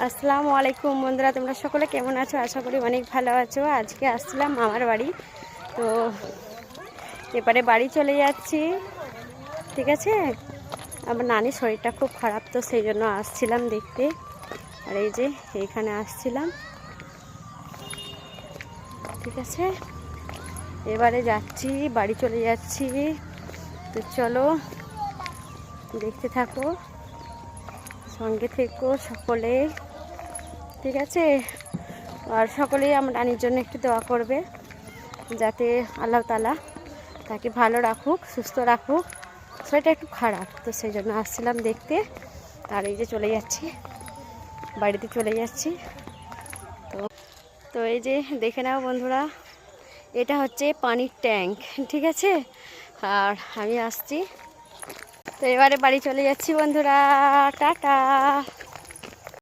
আসসালামু আলাইকুম বন্ধুরা, তোমরা সকলে কেমন আছো? আশা করি অনেক ভালো আছো। আজকে আসছিলাম মামার বাড়ি। তো এবারে বাড়ি চলে যাচ্ছি, ঠিক আছে? আমার নানির শরীরটা খুব খারাপ, তো সেই জন্য আসছিলাম দেখতে। আর এই যে এইখানে আসছিলাম। ঠিক আছে? এবারে যাচ্ছি, বাড়ি চলে যাচ্ছি। তো চলো, দেখতে থাকো। সঙ্গে থেকো সকলে। ঠিক আছে? আর সকলেই আমার রানীর জন্য একটু দোয়া করবে, যাতে আল্লাহ তালা তাকে ভালো রাখুক, সুস্থ রাখুক। সেটা একটু খারাপ, তো সেই জন্য আসছিলাম দেখতে। আর এই যে চলে যাচ্ছি, বাড়িতে চলে যাচ্ছি। তো তো এই যে দেখে নাও বন্ধুরা, এটা হচ্ছে পানির ট্যাঙ্ক, ঠিক আছে? আর আমি আসছি তো এবারে বাড়ি চলে যাচ্ছি বন্ধুরা টাটা।